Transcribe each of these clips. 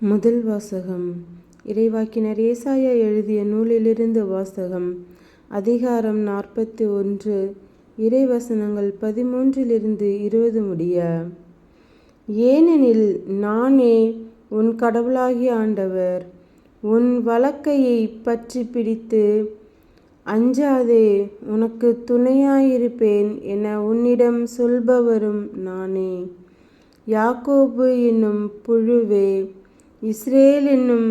முதல் வாசகம். இறைவாக்கினர் ஏசாயா எழுதிய நூலிலிருந்து வாசகம். அதிகாரம் நாற்பத்தி ஒன்று இறைவசனங்கள் பதிமூன்றிலிருந்து இருபது முடிய. ஏனெனில் நானே உன் கடவுளாகிய ஆண்டவர். உன் வழக்கையை பற்றி பிடித்து அஞ்சாதே உனக்கு துணையாயிருப்பேன் என உன்னிடம் சொல்பவரும் நானே. யாக்கோபு என்னும் புழுவே இஸ்ரேல் என்னும்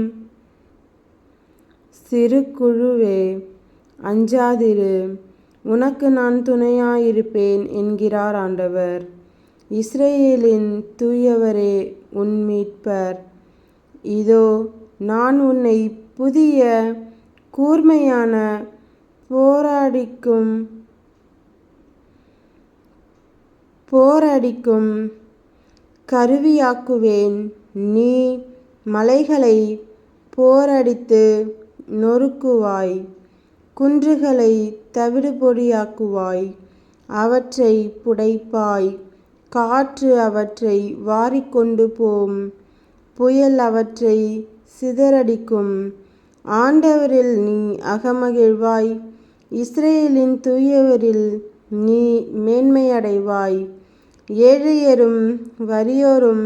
சிறு குழுவே அஞ்சாதிரு உனக்கு நான் துணையாயிருப்பேன் என்கிறார் ஆண்டவர். இஸ்ரேலின் தூயவரே உன் மீட்பர். இதோ நான் உன்னை புதிய கூர்மையான போராடிக்கும் போரடிக்கும் கருவியாக்குவேன். நீ மலைகளை போரடித்து நொறுக்குவாய் குன்றுகளை தவிடுபொடியாக்குவாய் அவற்றை புடைப்பாய் காற்று அவற்றை வாரிக்கொண்டு போம் புயல் அவற்றை சிதறடிக்கும். ஆண்டவரில் நீ அகமகிழ்வாய் இஸ்ரேலின் தூயவரில் நீ மேன்மையடைவாய். ஏழையரும் வறியோரும்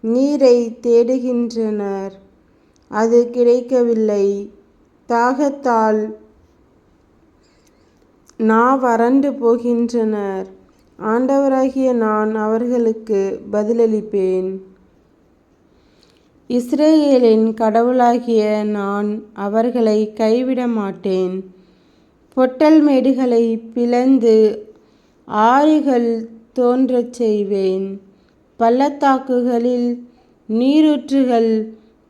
நீரை தேடுகின்றனர். அது கிடைக்கவில்லை. தாகத்தால் நா வறண்டு போகின்றனர். ஆண்டவராகிய நான் அவர்களுக்கு பதிலளிப்பேன். இஸ்ரேலின் கடவுளாகிய நான் அவர்களை கைவிட மாட்டேன். பொட்டல் மேடுகளை பிளந்து ஆறுகள் தோன்றச் செய்வேன். பள்ளத்தாக்குகளில் நீரூற்றுகள்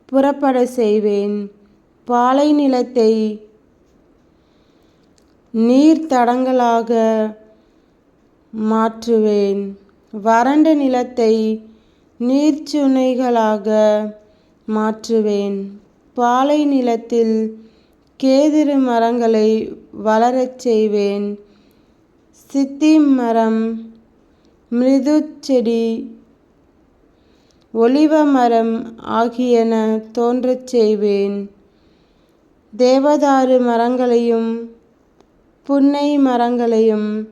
புறப்பட செய்வேன். பாலை நிலத்தை நீர்த்தடங்களாக மாற்றுவேன். வறண்ட நிலத்தை நீர்ச்சுனைகளாக மாற்றுவேன். பாலை நிலத்தில் கேதிரு மரங்களை வளரச் செய்வேன். சித்தி மரம் மிருது ஒளிவ மரம் ஆகியன தோன்றச் செய்வேன். தேவதாரு மரங்களையும் புன்னை மரங்களையும்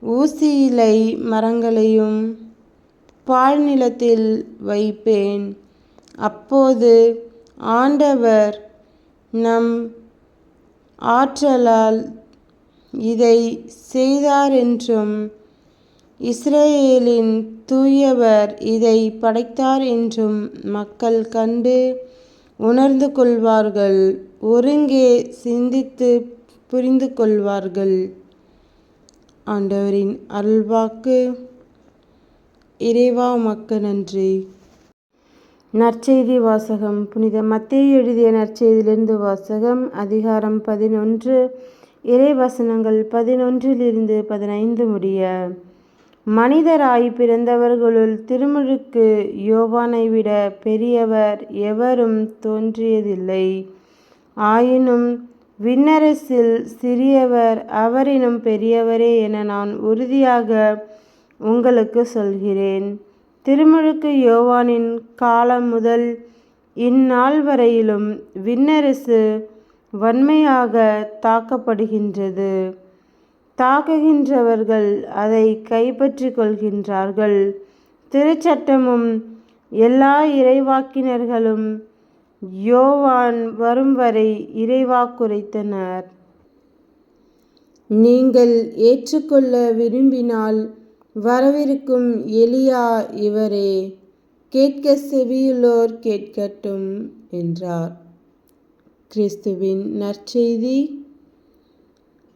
ஊசி இலை மரங்களையும் பால் நிலத்தில் வைப்பேன். அப்போது ஆண்டவர் நம் ஆற்றலால் இதை செய்தாரென்றும் இஸ்ரேலின் தூயவர் இதை படைத்தார் என்றும் மக்கள் கண்டு உணர்ந்து கொள்வார்கள். ஒருங்கே சிந்தித்து புரிந்து கொள்வார்கள். ஆண்டவரின் அருள்வாக்கு. இறைவா மக்க நன்றி. நற்செய்தி வாசகம். புனித மத்திய எழுதிய நற்செய்தியிலிருந்து வாசகம். அதிகாரம் பதினொன்று. இறைவசனங்கள் பதினொன்றிலிருந்து பதினைந்து முடிய. மனிதராய் பிறந்தவர்களுள் திருமுழுக்கு யோவானை விட பெரியவர் எவரும் தோன்றியதில்லை. ஆயினும் விண்ணரசில் சிறியவர் அவரினும் பெரியவரே என நான் உறுதியாக உங்களுக்கு சொல்கிறேன். திருமுழுக்கு யோவானின் காலம் முதல் இந்நாள் வரையிலும் விண்ணரசு வன்மையாக தாக்கப்படுகின்றது. தாக்குகின்றவர்கள் அதை கைப்பற்றி கொள்கின்றார்கள். திருச்சட்டமும் எல்லா இறைவாக்கினர்களும் யோவான் வரும் வரை இறைவாக்குரைத்தனர். நீங்கள் ஏற்றுக்கொள்ள விரும்பினால் வரவிருக்கும் எலியா இவரே கேட்க செவியுள்ளோர் கேட்கட்டும் என்றார். கிறிஸ்துவின் நற்செய்தி